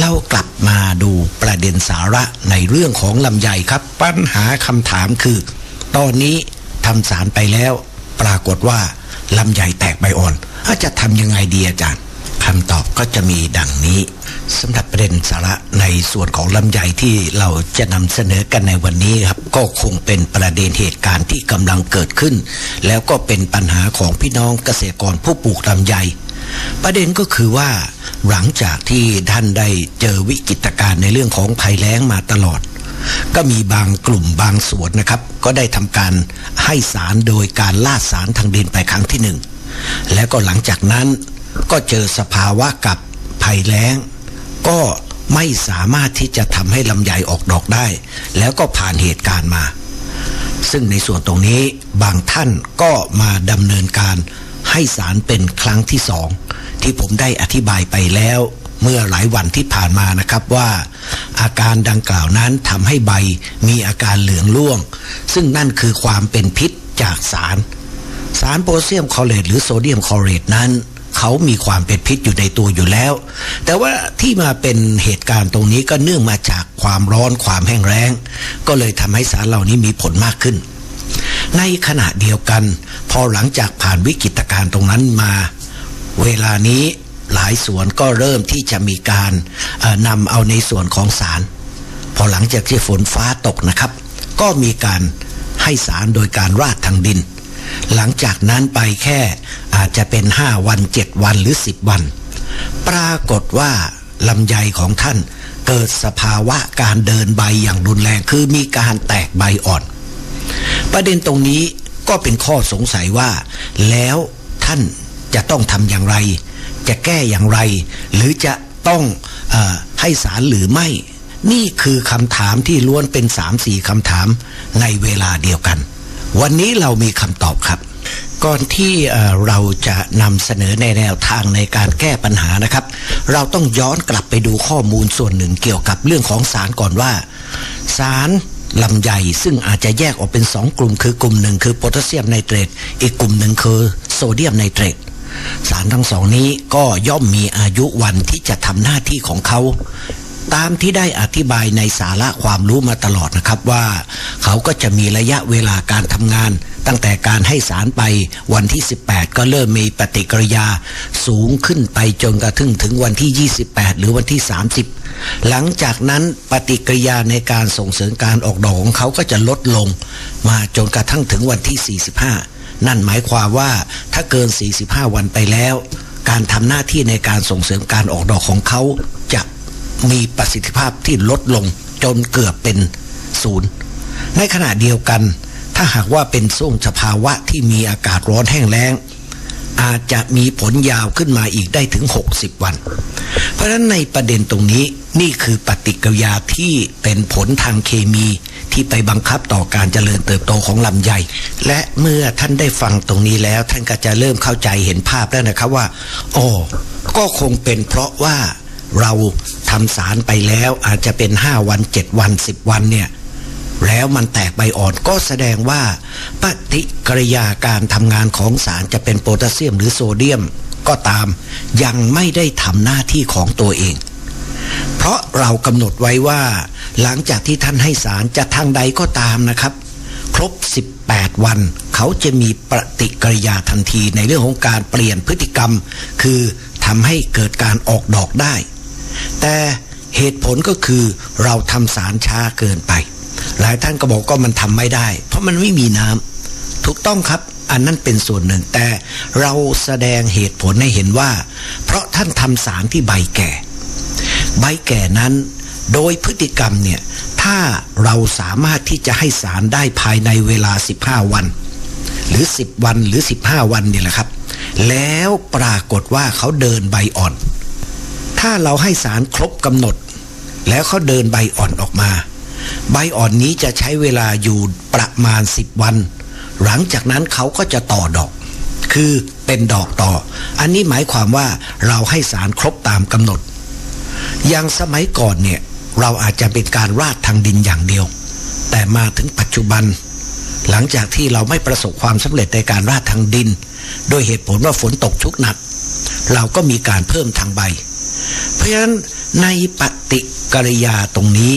เรากลับมาดูประเด็นสาระในเรื่องของลำไยครับ ปัญหาคำถามคือ ตอนนี้ทำสารไปแล้ว ปรากฏว่าลำไยแตกใบอ่อนอาจะทำยังไงดีอาจารย์คำตอบก็จะมีดังนี้สำหรับประเด็นสาระในส่วนของลำไยที่เราจะนำเสนอกันในวันนี้ครับ ก็คงเป็นประเด็นเหตุการณ์ที่กำลังเกิดขึ้น แล้วก็เป็นปัญหาของพี่น้องเกษตรกรผู้ปลูกลำไย ประเด็นก็คือว่า หลังจากที่ท่านได้เจอวิกฤตการณ์ในเรื่องของภัยแล้งมาตลอด ก็มีบางกลุ่มบางส่วนนะครับ ก็ได้ทำการให้สารโดยการล่าสารทางดินไปครั้งที่หนึ่งแล้วก็หลังจากนั้นก็เจอสภาวะกับภัยแล้ง ก็ไม่สามารถที่จะทำให้ลำไยออกดอกได้ แล้วก็ผ่านเหตุการณ์มา ซึ่งในส่วนตรงนี้บางท่านก็มาดำเนินการ ให้สารเป็นครั้งที่สองที่ผมได้อธิบายไปแล้วเมื่อหลายวันที่ผ่านมานะครับว่า อาการดังกล่าวนั้นทำให้ใบมีอาการเหลืองร่วง ซึ่งนั่นคือความเป็นพิษจากสาร สารโพแทสเซียมคลอเรตหรือโซเดียมคลอเรตนั้น เขามีความเป็นพิษอยู่ในตัวอยู่แล้ว แต่ว่าที่มาเป็นเหตุการณ์ตรงนี้ก็เนื่องมาจากความร้อนความแห้งแล้ง ก็เลยทำให้สารเหล่านี้มีผลมากขึ้น ในขณะเดียวกัน พอหลังจากผ่านวิกฤตการณ์ตรงนั้นมา เวลานี้หลายสวนก็เริ่มที่จะมีการนำเอาในส่วนของสาร พอหลังจากที่ฝนฟ้าตกนะครับ ก็มีการให้สารโดยการราดทางดิน หลังจากนั้นไปแค่อาจจะเป็น 5 วัน 7 วันหรือ 10 วัน ปรากฏว่าลำไยของท่านเกิดสภาวะการเดินใบอย่างรุนแรงคือมีการแตกใบอ่อน ประเด็นตรงนี้ก็เป็นข้อสงสัยว่า แล้วท่านจะต้องทำอย่างไร จะแก้อย่างไร หรือจะต้องอให้สารหรือไม่ นี่คือคำถามที่ล้วนเป็นสามสี่คำถามในเวลาเดียวกัน วันนี้เรามีคำตอบครับ ก่อนที่เราจะนำเสนอในแนวทางในการแก้ปัญหานะครับ เราต้องย้อนกลับไปดูข้อมูลส่วนหนึ่งเกี่ยวกับเรื่องของสารก่อนว่าสาร ลำไยซึ่งอาจจะแยกออกเป็นสองกลุ่ม คือกลุ่มหนึ่งคือโพแทสเซียมไนเตรตอีกกลุ่มหนึ่งคือโซเดียมไนเตรตสารทั้งสองนี้ก็ย่อมมีอายุวันที่จะทำหน้าที่ของเขา ตามที่ได้อธิบายในสาระความรู้มาตลอดนะครับว่า เขาก็จะมีระยะเวลาการทำงาน ตั้งแต่การให้สารไปวันที่ 18 ก็เริ่มมีปฏิกิริยาสูงขึ้นไปจนกระทั่งถึงวันที่ 28 หรือวันที่ 30 หลังจากนั้นปฏิกิริยาในการส่งเสริมการออกดอกของเขาก็จะลดลง มาจนกระทั่งถึงวันที่ 45 นั่นหมายความว่าถ้าเกิน 45 วันไปแล้ว การทำหน้าที่ในการส่งเสริมการออกดอกของเขาจะ มีประสิทธิภาพที่ลดลงจนเกือบเป็นศูนย์ในขณะเดียวกัน ถ้าหากว่าเป็นส่วงสภาวะที่มีอากาศร้อนแห้งแล้ง อาจจะมีผลยาวขึ้นมาอีกได้ถึง 60 วัน เพราะฉะนั้นในประเด็นตรงนี้นี่คือปฏิกิริยาที่เป็นผลทางเคมีที่ไปบังคับต่อการเจริญเติบโตของลำไย และเมื่อท่านได้ฟังตรงนี้แล้ว ท่านก็จะเริ่มเข้าใจเห็นภาพแล้วนะครับว่าโอ้ก็คงเป็นเพราะว่า เราทำสารไปแล้วอาจจะเป็น 5 วัน 7 วัน 10 วันเนี่ยแล้วมันแตกใบอ่อนก็แสดงว่า ปฏิกิริยาการทำงานของสารจะเป็นโพแทสเซียมหรือโซเดียมก็ตาม ยังไม่ได้ทำหน้าที่ของตัวเอง เพราะเรากำหนดไว้ว่า หลังจากที่ท่านให้สารจะทางใดก็ตามนะครับ ครบ 18 วัน เขาจะมีปฏิกิริยาทันทีในเรื่องของการเปลี่ยนพฤติกรรม คือทำให้เกิดการออกดอกได้ แต่เหตุผลก็คือเราทำสารช้าเกินไป หลายท่านก็บอกก็มันทำไม่ได้ เพราะมันไม่มีน้ำถูกต้องครับอันนั้นเป็นส่วนหนึ่งแต่เราแสดงเหตุผลให้เห็นว่า เพราะท่านทำสารที่ใบแก่ ใบแก่นั้น โดยพฤติกรรมเนี่ย ถ้าเราสามารถที่จะให้สารได้ภายในเวลา 15 วัน หรือ 10 วันหรือ 15 วันเนี่ยแหละครับ แล้วปรากฏว่าเขาเดินใบอ่อน ถ้าเราให้สารครบกำหนด แล้วเขาเดินใบอ่อนออกมา ใบอ่อนนี้จะใช้เวลาอยู่ประมาณ 10 วัน หลังจากนั้นเขาก็จะต่อดอก คือเป็นดอกต่อ อันนี้หมายความว่าเราให้สารครบตามกำหนด อย่างสมัยก่อนเนี่ยเราอาจจะเป็นการราดทางดินอย่างเดียว แต่มาถึงปัจจุบัน หลังจากที่เราไม่ประสบความสำเร็จในการราดทางดิน โดยเหตุผลว่าฝนตกชุกหนัก เราก็มีการเพิ่มทางใบ เพราะฉะนั้นในปฏิกิริยาตรงนี้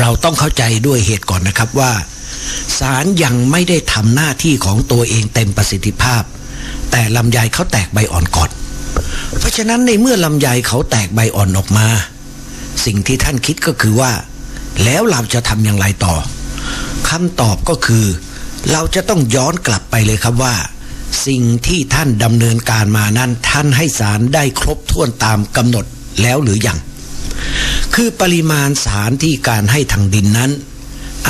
เราต้องเข้าใจด้วยเหตุก่อนนะครับว่าสารยังไม่ได้ทำหน้าที่ของตัวเองเต็มประสิทธิภาพ แต่ลำไยเขาแตกใบอ่อนก่อนเพราะฉะนั้นในเมื่อลำไยเขาแตกใบอ่อนออกมา สิ่งที่ท่านคิดก็คือว่า แล้วเราจะทำอย่างไรต่อคำตอบก็คือ เราจะต้องย้อนกลับไปเลยครับว่า สิ่งที่ท่านดำเนินการมานั้น ท่านให้สารได้ครบถ้วนตามกำหนดแล้วหรือยัง คือปริมาณสารที่การให้ทางดินนั้น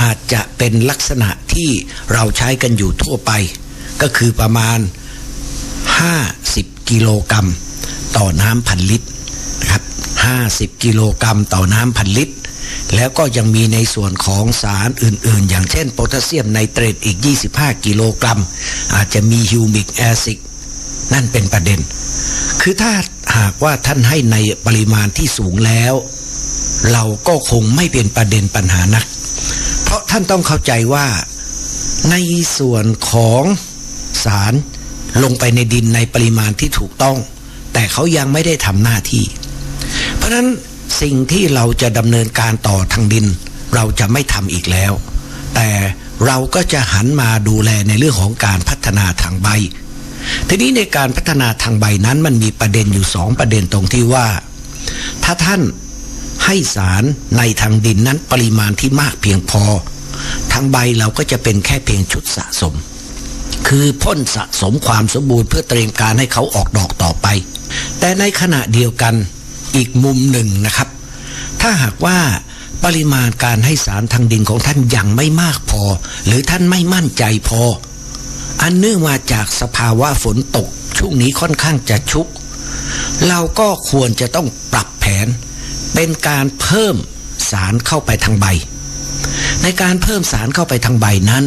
อาจจะเป็นลักษณะที่เราใช้กันอยู่ทั่วไป ก็คือประมาณ 50 กิโลกรัม ต่อน้ำพันลิตรนะครับ50 กิโลกรัมต่อน้ำพันลิตร แล้วก็ยังมีในส่วนของสารอื่นๆ อย่างเช่นโพแทสเซียมไนเตรตอีก 25 กิโลกรัม อาจจะมีฮิวมิกแอซิดนั่นเป็นประเด็น คือถ้าหากว่าท่านให้ในปริมาณที่สูงแล้ว เราก็คงไม่เป็นประเด็นปัญหานัก เพราะท่านต้องเข้าใจว่าในส่วนของสารลงไปในดินในปริมาณที่ถูกต้อง แต่เขายังไม่ได้ทำหน้าที่ เพราะฉะนั้น สิ่งที่เราจะดำเนินการต่อทางดิน เราจะไม่ทำอีกแล้ว แต่เราก็จะหันมาดูแลในเรื่องของการพัฒนาทางใบ ทีนี้ในการพัฒนาทางใบนั้นมันมีประเด็นอยู่สองประเด็นตรงที่ว่า ถ้าท่านให้สารในทางดินนั้นปริมาณที่มากเพียงพอ ทางใบเราก็จะเป็นแค่เพียงชุดสะสม คือพ่นสะสมความสมบูรณ์เพื่อเตรียมการให้เขาออกดอกต่อไป แต่ในขณะเดียวกัน อีกมุมหนึ่งนะครับ ถ้าหากว่าปริมาณการให้สารทางดินของท่านยังไม่มากพอ หรือท่านไม่มั่นใจพอ อันเนื่องมาจากสภาวะฝนตก ช่วงนี้ค่อนข้างจะชุก เราก็ควรจะต้องปรับแผน เป็นการเพิ่มสารเข้าไปทางใบ ในการเพิ่มสารเข้าไปทางใบนั้น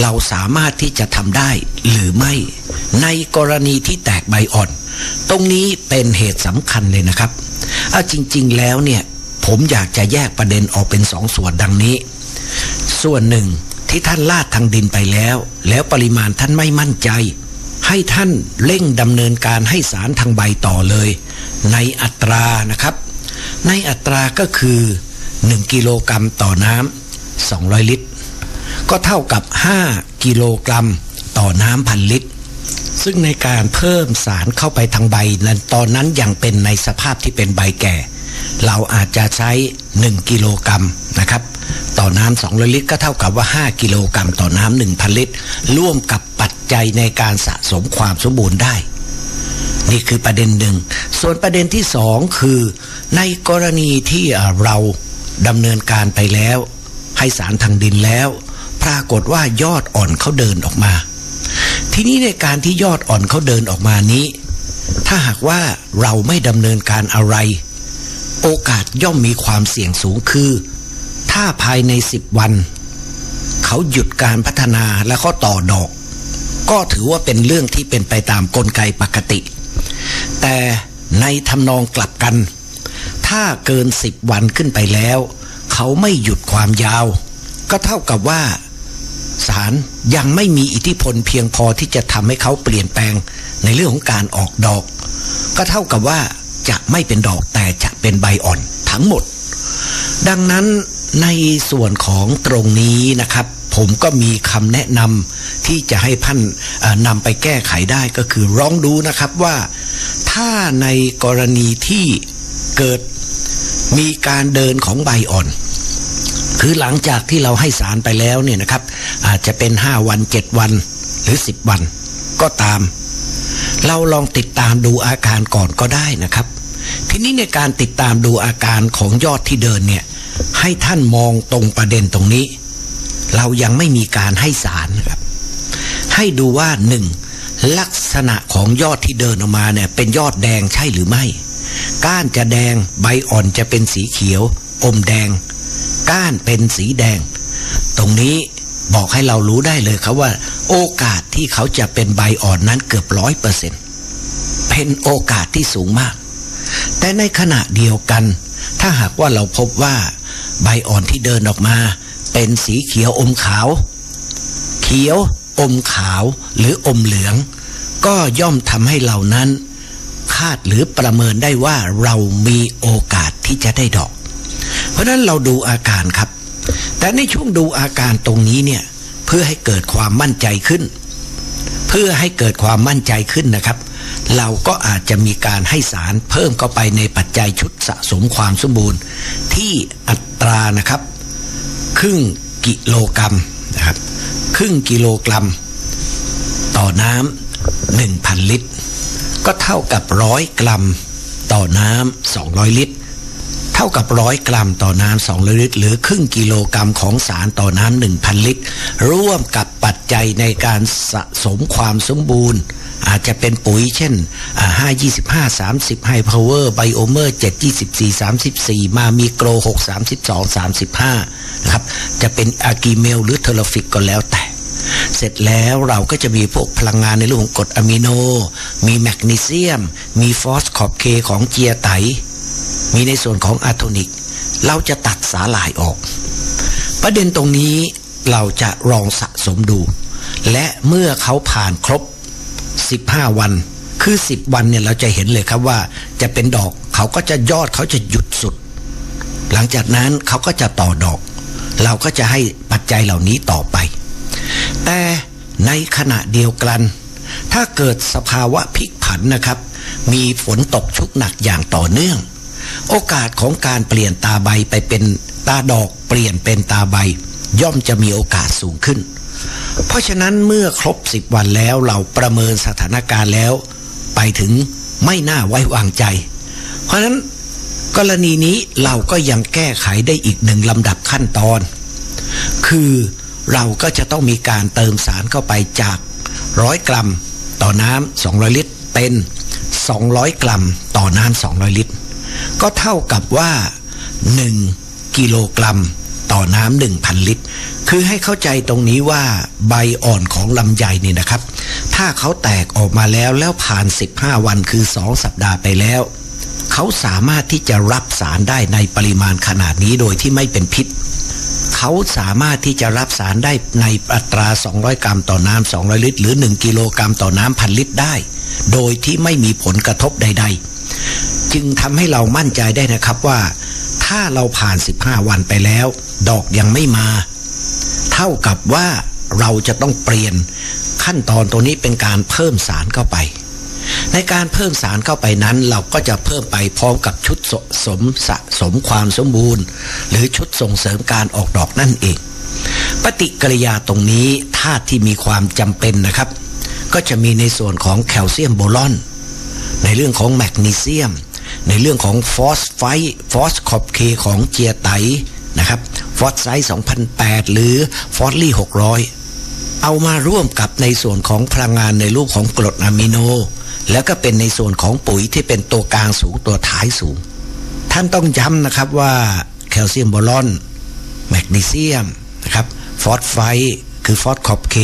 เราสามารถที่จะทำได้หรือไม่ในกรณีที่แตกใบอ่อน ตรงนี้เป็นเหตุสำคัญเลยนะครับเอาจริง ๆ แล้วเนี่ย ผมอยากจะแยกประเด็นออกเป็นสองส่วนดังนี้ ส่วนหนึ่งที่ท่านลาดทางดินไปแล้ว แล้วปริมาณท่านไม่มั่นใจ ให้ท่านเร่งดำเนินการให้สารทางใบต่อเลย ในอัตรานะครับ ในอัตราก็คือ 1 กิโลกรัมต่อน้ำ200 ลิตร ก็เท่ากับ 5 กิโลกรัมต่อน้ำพันลิตร ซึ่งในการเพิ่มสารเข้าไปทางใบนั้นตอนนั้นยังเป็นในสภาพที่เป็นใบแก่ เราอาจจะใช้ 1 กิโลกรัมนะครับต่อน้ำ200ลิตรก็เท่ากับว่า 5 กิโลกรัมต่อน้ำ1,000ลิตร ร่วมกับปัจจัยในการสะสมความสมบูรณ์ได้ นี่คือประเด็นหนึ่ง ส่วนประเด็นที่สองคือในกรณีที่เราดำเนินการไปแล้ว ให้สารทางดินแล้ว ปรากฏว่ายอดอ่อนเขาเดินออกมา ทีนี้ในการที่ยอดอ่อนเขาเดินออกมานี้ ถ้าหากว่าเราไม่ดำเนินการอะไร โอกาสย่อมมีความเสี่ยงสูงคือ ถ้าภายในสิบวัน เขาหยุดการพัฒนาและเขาต่อดอก ก็ถือว่าเป็นเรื่องที่เป็นไปตามกลไกปกติ แต่ในทำนองกลับกัน ถ้าเกินสิบวันขึ้นไปแล้ว เขาไม่หยุดความยาว ก็เท่ากับว่าารยังไม่มีอิทธิพลเพียงพอที่จะทำให้เขาเปลี่ยนแปลงในเรื่องของการออกดอก ก็เท่ากับว่าจะไม่เป็นดอกแต่จะเป็นใบอ่อนทั้งหมด ดังนั้นในส่วนของตรงนี้นะครับ ผมก็มีคำแนะนำที่จะให้ท่านนำไปแก้ไขได้ก็คือร้องดูนะครับว่า ถ้าในกรณีที่เกิดมีการเดินของใบอ่อน คือหลังจากที่เราให้สารไปแล้วเนี่ยนะครับ อาจจะเป็น5วัน7วันหรือ10วัน ก็ตาม เราลองติดตามดูอาการก่อนก็ได้นะครับ ทีนี้ในการติดตามดูอาการของยอดที่เดินเนี่ย ให้ท่านมองตรงประเด็นตรงนี้ เรายังไม่มีการให้สารนะครับ ให้ดูว่าหนึ่งลักษณะของยอดที่เดินออกมาเนี่ย เป็นยอดแดงใช่หรือไม่ ก้านจะแดงใบอ่อนจะเป็นสีเขียว อมแดง ก้านเป็นสีแดง ตรงนี้ บอกให้เรารู้ได้เลยครับว่า โอกาสที่เขาจะเป็นใบอ่อนนั้นเกือบร้อยเปอร์เซ็นต์เป็นโอกาสที่สูงมาก แต่ในขณะเดียวกัน ถ้าหากว่าเราพบว่า ใบอ่อนที่เดินออกมา เป็นสีเขียวอมขาว เขียว อมขาวหรืออมเหลือง ก็ย่อมทำให้เหล่านั้นเขาดหรือประเมินได้ว่าเรามีโอกาสที่จะได้ดอก เพราะฉะนั้นเราดูอาการครับ แต่ในช่วงดูอาการตรงนี้เนี่ยเพื่อให้เกิดความมั่นใจขึ้น เพื่อให้เกิดความมั่นใจขึ้นนะครับ เราก็อาจจะมีการให้สารเพิ่มเข้าไปในปัจจัยชุดสะสมความสมบูรณ์ ที่อัตรานะครับ ครึ่งกิโลกรัมนะครับ ครึ่งกิโลกรัม ต่อน้ำหนึ่งพันลิตร ก็เท่ากับร้อยกรัม ต่อน้ำสองร้อยลิตร ท่ากับร้อยกรัมต่อน้ำสองลิตร หรือครึ่งกิโลกรัมของสารต่อน้ำหนึ่งพันลิตร ร่วมกับปัจจัยในการสะสมความสมบูรณ์ อาจจะเป็นปุ๋ยเช่นห้ายี่สิบห้าสามสิบไฮพาวเวอร์ไบโอเมอร์เจ็ดยี่สิบสี่สามามีโกรหกสามสิบสองสามสิบห้านะครับ จะเป็นอากีเมลหรือเทอร์ฟิกก็แล้วแต่เสร็จแล้วเราก็จะมีพวกพลังงานในรื่องของกรดอะมิโน มีแมกนีเซียม มีฟอสขอบเคของเจียไต มีในส่วนของอะโทนิก เราจะตัดสาหร่ายออก ประเด็นตรงนี้เราจะลองสะสมดู และเมื่อเขาผ่านครบ 15 วัน คือ 10 วันเนี่ยเราจะเห็นเลยครับว่าจะเป็นดอกเขาก็จะยอดเขาจะหยุดสุด หลังจากนั้นเขาก็จะต่อดอก เราก็จะให้ปัจจัยเหล่านี้ต่อไป แต่ในขณะเดียวกัน ถ้าเกิดสภาวะพลิกผันนะครับ มีฝนตกชุกหนักอย่างต่อเนื่อง โอกาสของการเปลี่ยนตาใบไปเป็นตาดอกเปลี่ยนเป็นตาใบ ย่อมจะมีโอกาสสูงขึ้น เพราะฉะนั้นเมื่อครบสิบวันแล้วเราประเมินสถานการณ์แล้ว ไปถึงไม่น่าไว้วางใจ เพราะฉะนั้นกรณีนี้เราก็ยังแก้ไขได้อีกหนึ่งลำดับขั้นตอน คือเราก็จะต้องมีการเติมสารเข้าไปจากร้อยกรัม ต่อน้ำ200 ลิตร เป็น 200 กรัม ต่อน้ำ200 ลิตร ก็เท่ากับว่า 1 กิโลกรัมต่อน้ำ1,000ลิตร คือให้เข้าใจตรงนี้ว่าใบอ่อนของลำไยนี่นะครับ ถ้าเขาแตกออกมาแล้วแล้วผ่าน 15 วันคือ 2 สัปดาห์ไปแล้ว เขาสามารถที่จะรับสารได้ในปริมาณขนาดนี้โดยที่ไม่เป็นพิษ เขาสามารถที่จะรับสารได้ในอัตรา 200 กรัมต่อน้ำ200 ลิตร หรือ 1 กิโลกรัมต่อน้ำพันลิตรได้ โดยที่ไม่มีผลกระทบใด ๆ จึงทำให้เรามั่นใจได้นะครับว่า ถ้าเราผ่าน 15 วันไปแล้ว ดอกยังไม่มา เท่ากับว่าเราจะต้องเปลี่ยนขั้นตอนตัวนี้เป็นการเพิ่มสารเข้าไป ในการเพิ่มสารเข้าไปนั้น เราก็จะเพิ่มไปพร้อมกับชุดสสมสะสมความสมบูรณ์ หรือชุดส่งเสริมการออกดอกนั่นเอง ปฏิกิริยาตรงนี้ธาตุที่มีความจำเป็นนะครับ ก็จะมีในส่วนของแคลเซียมโบรอน ในเรื่องของแมกนีเซียม ในเรื่องของฟอสไฟฟอสคอบเคของเจียไตนะครับฟอสไซส์2008 หรือฟอสลี่ 600 เอามาร่วมกับในส่วนของพลังงานในรูปของกรดอะมิโน แล้วก็เป็นในส่วนของปุ๋ยที่เป็นตัวกลางสูงตัวท้ายสูง ท่านต้องย้ำนะครับว่าแคลเซียมโบรอน แมกนีเซียมนะครับฟอสไฟคือฟอสคอบเค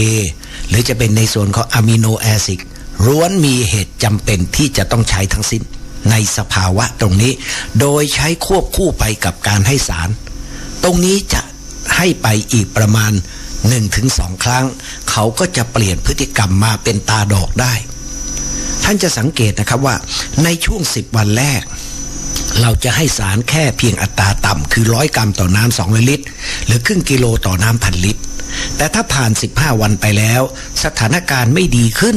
หรือจะเป็นในส่วนของอะมิโนแอซิดล้วนมีเหตุจำเป็นที่จะต้องใช้ทั้งสิ้น ในสภาวะตรงนี้ โดยใช้ควบคู่ไปกับการให้สาร ตรงนี้จะให้ไปอีกประมาณ 1-2 ครั้ง เขาก็จะเปลี่ยนพฤติกรรมมาเป็นตาดอกได้ ท่านจะสังเกตนะครับว่าในช่วง 10 วันแรก เราจะให้สารแค่เพียงอัตราต่ำคือร้อยกรัมต่อน้ำสองลิตร หรือครึ่งกิโลต่อน้ำพันลิตร แต่ถ้าผ่าน 15 วันไปแล้ว สถานการณ์ไม่ดีขึ้น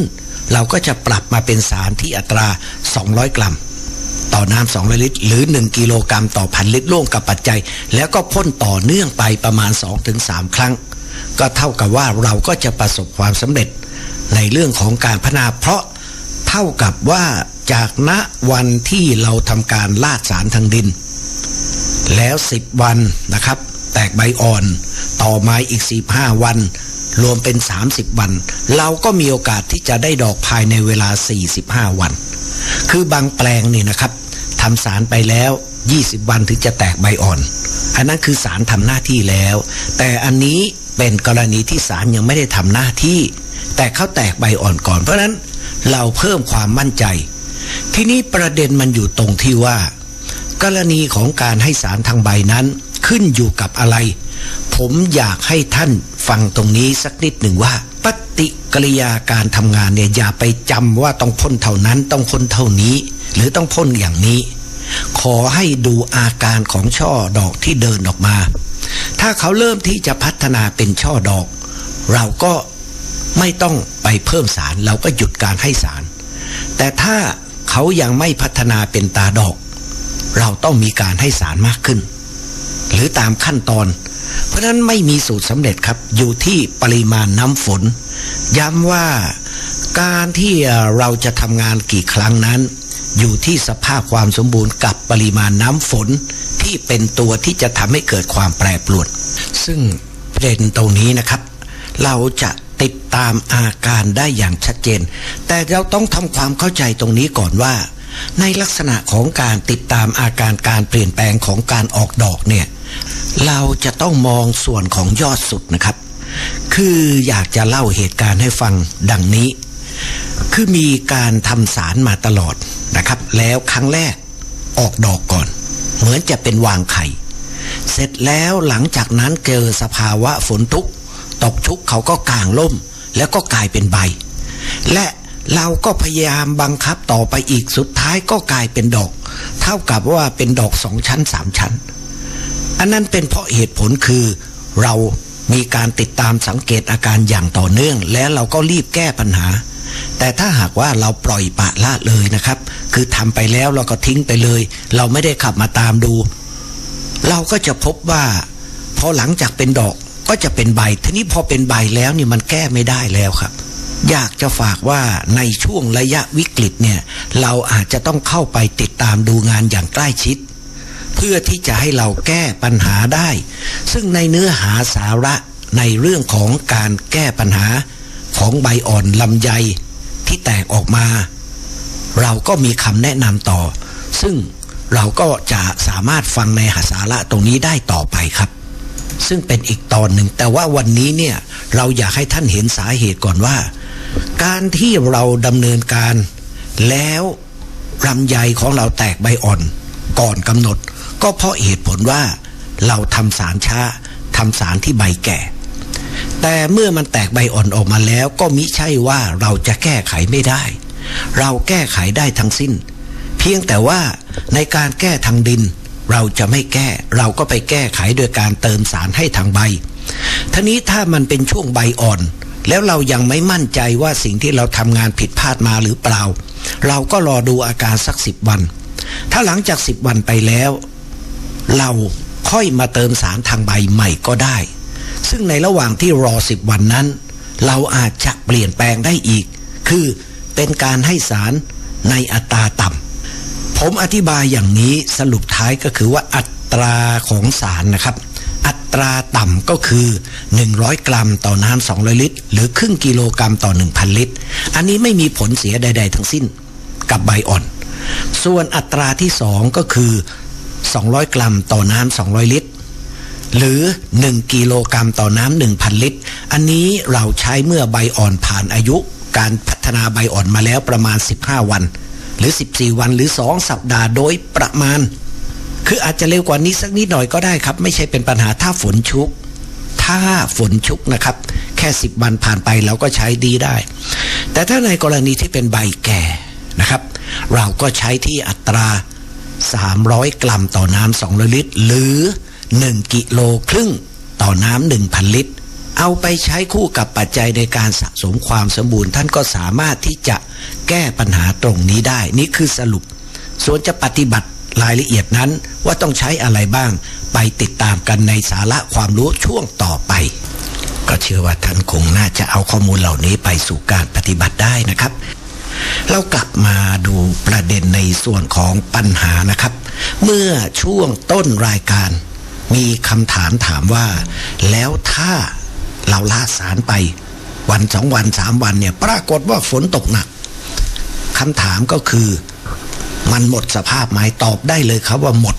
เราก็จะปรับมาเป็นสารที่อัตรา 200 กรัม ต่อน้ำ200ลิตร หรือ 1 กิโลกรัมต่อพันลิตรร่วมกับปัจจัย แล้วก็พ่นต่อเนื่องไปประมาณ 2-3 ครั้ง ก็เท่ากับว่าเราก็จะประสบความสำเร็จ ในเรื่องของการพัฒนาเพราะเท่ากับว่าจากณวันที่เราทำการลาดสารทางดิน แล้ว 10 วันนะครับ แตกใบอ่อน ต่อมาอีก 15 วันรวมเป็น 30 วัน เราก็มีโอกาสที่จะได้ดอกภายในเวลา 45 วัน คือบางแปลงนี่นะครับ ทำสารไปแล้ว 20 วันถึงจะแตกใบอ่อน อันนั้นคือสารทำหน้าที่แล้ว แต่อันนี้เป็นกรณีที่สารยังไม่ได้ทำหน้าที่ แต่เขาแตกใบอ่อนก่อน เพราะนั้นเราเพิ่มความมั่นใจ ทีนี้ประเด็นมันอยู่ตรงที่ว่า กรณีของการให้สารทางใบนั้นขึ้นอยู่กับอะไร ผมอยากให้ท่านฟังตรงนี้สักนิดหนึ่งว่า ปฏิกิริยาการทำงานเนี่ยอย่าไปจำว่าต้องพ่นเท่านั้นต้องพ่นเท่านี้ หรือต้องพ่นอย่างนี้ ขอให้ดูอาการของช่อดอกที่เดินออกมา ถ้าเขาเริ่มที่จะพัฒนาเป็นช่อดอก เราก็ไม่ต้องไปเพิ่มสารเราก็หยุดการให้สาร แต่ถ้าเขายังไม่พัฒนาเป็นตาดอก เราต้องมีการให้สารมากขึ้น หรือตามขั้นตอน เพราะนั้นไม่มีสูตรสำเร็จครับ อยู่ที่ปริมาณน้ำฝน ย้ำว่าการที่เราจะทำงานกี่ครั้งนั้น อยู่ที่สภาพความสมบูรณ์กับปริมาณน้ำฝนที่เป็นตัวที่จะทำให้เกิดความแปรปรวน ซึ่งประเด็นตรงนี้นะครับ เราจะติดตามอาการได้อย่างชัดเจน แต่เราต้องทำความเข้าใจตรงนี้ก่อนว่า ในลักษณะของการติดตามอาการการเปลี่ยนแปลงของการออกดอกเนี่ย เราจะต้องมองส่วนของยอดสุดนะครับ คืออยากจะเล่าเหตุการณ์ให้ฟังดังนี้ คือมีการทำสารมาตลอดนะครับ แล้วครั้งแรกออกดอกก่อน เหมือนจะเป็นวางไข่ เสร็จแล้วหลังจากนั้นเจอสภาวะฝนทุกตกชุกเขาก็กางล่ม แล้วก็กลายเป็นใบ และเราก็พยายามบังคับต่อไปอีกสุดท้ายก็กลายเป็นดอก เท่ากับว่าเป็นดอกสองชั้นสามชั้น อันนั้นเป็นเพราะเหตุผลคือเรามีการติดตามสังเกตอาการอย่างต่อเนื่อง และเราก็รีบแก้ปัญหา แต่ถ้าหากว่าเราปล่อยปะละเลยนะครับ คือทำไปแล้วเราก็ทิ้งไปเลย เราไม่ได้ขับมาตามดู เราก็จะพบว่าพอหลังจากเป็นดอกก็จะเป็นใบทีนี้พอเป็นใบแล้วนี่มันแก้ไม่ได้แล้วครับ อยากจะฝากว่าในช่วงระยะวิกฤตเนี่ย เราอาจจะต้องเข้าไปติดตามดูงานอย่างใกล้ชิด เพื่อที่จะให้เราแก้ปัญหาได้ ซึ่งในเนื้อหาสาระในเรื่องของการแก้ปัญหาของใบอ่อนลำไยที่แตกออกมา เราก็มีคำแนะนำต่อ ซึ่งเราก็จะสามารถฟังในหาสาระตรงนี้ได้ต่อไปครับ ซึ่งเป็นอีกตอนหนึ่ง แต่ว่าวันนี้เนี่ยเราอยากให้ท่านเห็นสาเหตุก่อนว่า การที่เราดำเนินการ แล้วลำไยของเราแตกใบอ่อน ก่อนกำหนด ก็เพราะเหตุผลว่าเราทำสารช้าทำสารที่ใบแก่ แต่เมื่อมันแตกใบอ่อนออกมาแล้ว ก็มิใช่ว่าเราจะแก้ไขไม่ได้ เราแก้ไขได้ทั้งสิ้น เพียงแต่ว่าในการแก้ทางดิน เราจะไม่แก้เราก็ไปแก้ไขโดยการเติมสารให้ทางใบทีนี้ถ้ามันเป็นช่วงใบอ่อน แล้วเรายังไม่มั่นใจว่าสิ่งที่เราทำงานผิดพลาดมาหรือเปล่า เราก็รอดูอาการสักสิบวัน ถ้าหลังจากสิบวันไปแล้ว เราค่อยมาเติมสารทางใบใหม่ก็ได้ ซึ่งในระหว่างที่รอสิบวันนั้น เราอาจจะเปลี่ยนแปลงได้อีก คือเป็นการให้สารในอัตราต่ำผมอธิบายอย่างนี้สรุปท้ายก็คือว่าอัตราของสารนะครับ อัตราต่ำก็คือ 100 กรัมต่อน้ำ200 ลิตร หรือครึ่งกิโลกรัมต่อ 1,000 ลิตร อันนี้ไม่มีผลเสียใด ๆ ทั้งสิ้นกับใบอ่อน ส่วนอัตราที่สองก็คือ 200 กรัมต่อน้ำ200 ลิตร หรือ 1 กิโลกรัมต่อน้ำ1,000 ลิตร อันนี้เราใช้เมื่อใบอ่อนผ่านอายุ การพัฒนาใบอ่อนมาแล้วประมาณ 15 วัน หรือ 14 วันหรือ 2 สัปดาห์โดยประมาณ คืออาจจะเร็วกว่านี้สักนิดหน่อยก็ได้ครับ ไม่ใช่เป็นปัญหาถ้าฝนชุก ถ้าฝนชุกนะครับ แค่ 10 วันผ่านไปเราก็ใช้ดีได้ แต่ถ้าในกรณีที่เป็นใบแก่นะครับ เราก็ใช้ที่อัตรา 300 กรัมต่อน้ำ200ลิตร หรือ 1 กิโลครึ่งต่อน้ำ1,000 ลิตร เอาไปใช้คู่กับปัจจัยในการสะสมความสมบูรณ์ ท่านก็สามารถที่จะแก้ปัญหาตรงนี้ได้ นี่คือสรุป ส่วนจะปฏิบัติรายละเอียดนั้นว่าต้องใช้อะไรบ้าง ไปติดตามกันในสาระความรู้ช่วงต่อไป ก็เชื่อว่าท่านคงน่าจะเอาข้อมูลเหล่านี้ไปสู่การปฏิบัติได้นะครับ เรากลับมาดูประเด็นในส่วนของปัญหานะครับ เมื่อช่วงต้นรายการ มีคำถามถามว่า แล้วถ้าเราลาสารไป วันสองวันสามวันเนี่ย ปรากฏว่าฝนตกหนักคำถามก็คือมันหมดสภาพไหมตอบได้เลยครับว่าหมด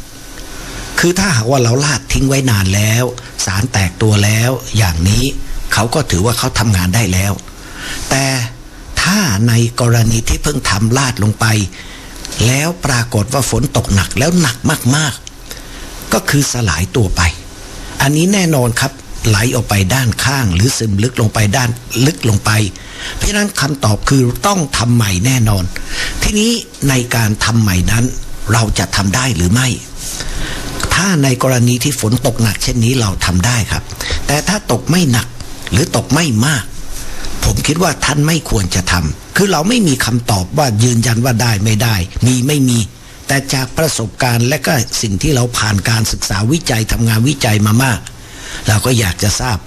คือถ้าหากว่าเราลาดทิ้งไว้นานแล้ว สารแตกตัวแล้ว อย่างนี้เขาก็ถือว่าเขาทำงานได้แล้ว แต่ ถ้าในกรณีที่เพิ่งทำลาดลงไป แล้วปรากฏว่าฝนตกหนักแล้วหนักมากๆ ก็คือสลายตัวไป อันนี้แน่นอนครับไหลออกไปด้านข้างหรือซึมลึกลงไปด้านลึกลงไป เพราะฉะนั้นคำตอบคือต้องทำใหม่แน่นอน ทีนี้ในการทำใหม่นั้น เราจะทำได้หรือไม่ ถ้าในกรณีที่ฝนตกหนักเช่นนี้เราทำได้ครับ แต่ถ้าตกไม่หนักหรือตกไม่มาก ผมคิดว่าท่านไม่ควรจะทำคือเราไม่มีคำตอบว่ายืนยันว่าได้ไม่ได้ มีไม่มี แต่จากประสบการณ์และก็สิ่งที่เราผ่านการศึกษาวิจัยทำงานวิจัยมามาก เราก็อยากจะทราบ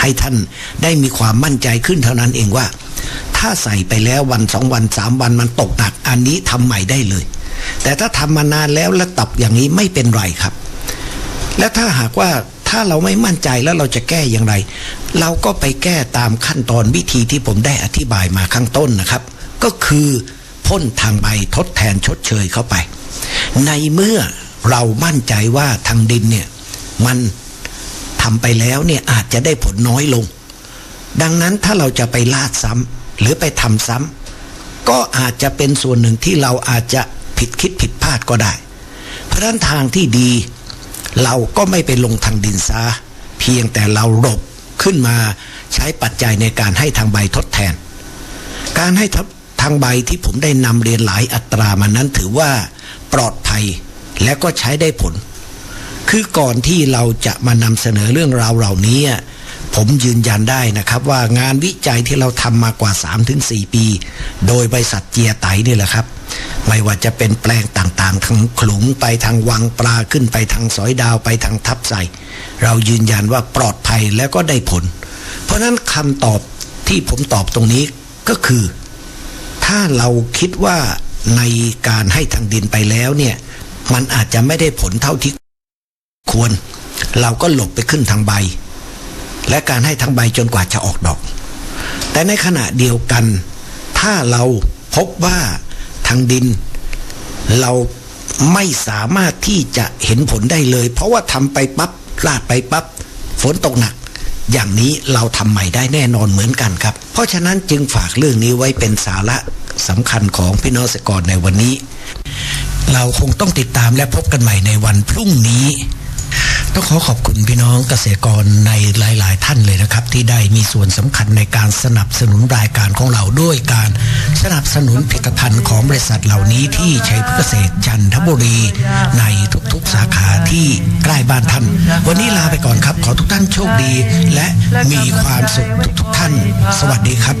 ให้ท่านได้มีความมั่นใจขึ้นเท่านั้นเองว่า ถ้าใส่ไปแล้ววันสองวันสามวันมันตกหนักอันนี้ทำใหม่ได้เลย แต่ถ้าทำมานานแล้วแล้วตับอย่างนี้ไม่เป็นไรครับ และถ้าหากว่า ถ้าเราไม่มั่นใจแล้วเราจะแก้อย่างไร เราก็ไปแก้ตามขั้นตอนวิธีที่ผมได้อธิบายมาข้างต้นนะครับ ก็คือพ่นทางใบทดแทนชดเชยเข้าไป ในเมื่อเรามั่นใจว่าทางดินเนี่ยมันทำไปแล้วเนี่ยอาจจะได้ผลน้อยลง ดังนั้นถ้าเราจะไปลาดซ้ำหรือไปทำซ้ำก็อาจจะเป็นส่วนหนึ่งที่เราอาจจะผิดคิดผิดพลาดก็ได้ เพราะนั้นทางที่ดี เราก็ไม่ไปลงทางดินซาเพียงแต่เราหลบขึ้นมาใช้ปัจจัยในการให้ทางใบทดแทน การให้ทางใบที่ผมได้นำเรียนหลายอัตรามานั้นถือว่าปลอดภัยและก็ใช้ได้ผล คือก่อนที่เราจะมานำเสนอเรื่องราวเหล่านี้ ผมยืนยันได้นะครับว่างานวิจัยที่เราทำมากว่า 3-4 ปี โดยบริษัทเจียไตนี่แหละครับ ไม่ว่าจะเป็นแปลงต่างๆทางขลุงไปทางวังปลาขึ้นไปทางสอยดาวไปทางทับใสเรายืนยันว่าปลอดภัยแล้วก็ได้ผล เพราะนั้นคำตอบที่ผมตอบตรงนี้ก็คือ ถ้าเราคิดว่าในการให้ทางดินไปแล้วเนี่ย มันอาจจะไม่ได้ผลเท่าที่ควร เราก็หลบไปขึ้นทางใบ และการให้ทางใบจนกว่าจะออกดอก แต่ในขณะเดียวกัน ถ้าเราพบว่า ทางดิน เราไม่สามารถที่จะเห็นผลได้เลย เพราะว่าทำไปปับ๊บลาดไปปับ๊บฝนตกหนัก อย่างนี้เราทำใหม่ได้แน่นอนเหมือนกันครับ เพราะฉะนั้นจึงฝากเรื่องนี้ไว้เป็นสาระสำคัญของพี่น้องเกษตรกรในวันนี้ เราคงต้องติดตามและพบกันใหม่ในวันพรุ่งนี้ ต้องขอขอบคุณพี่น้องเกษตรกรในหลาย ๆ ท่านเลยนะครับ ที่ได้มีส่วนสำคัญในการสนับสนุนรายการของเราด้วยการสนับสนุนผลิตภัณฑ์ของบริษัทเหล่านี้ที่ชัยพฤกษเกษตรจันทบุรี ในทุก ๆ สาขาที่ใกล้บ้านท่าน วันนี้ลาไปก่อนครับ ขอทุกท่านโชคดี และมีความสุขทุก ๆ ท่าน สวัสดีครับ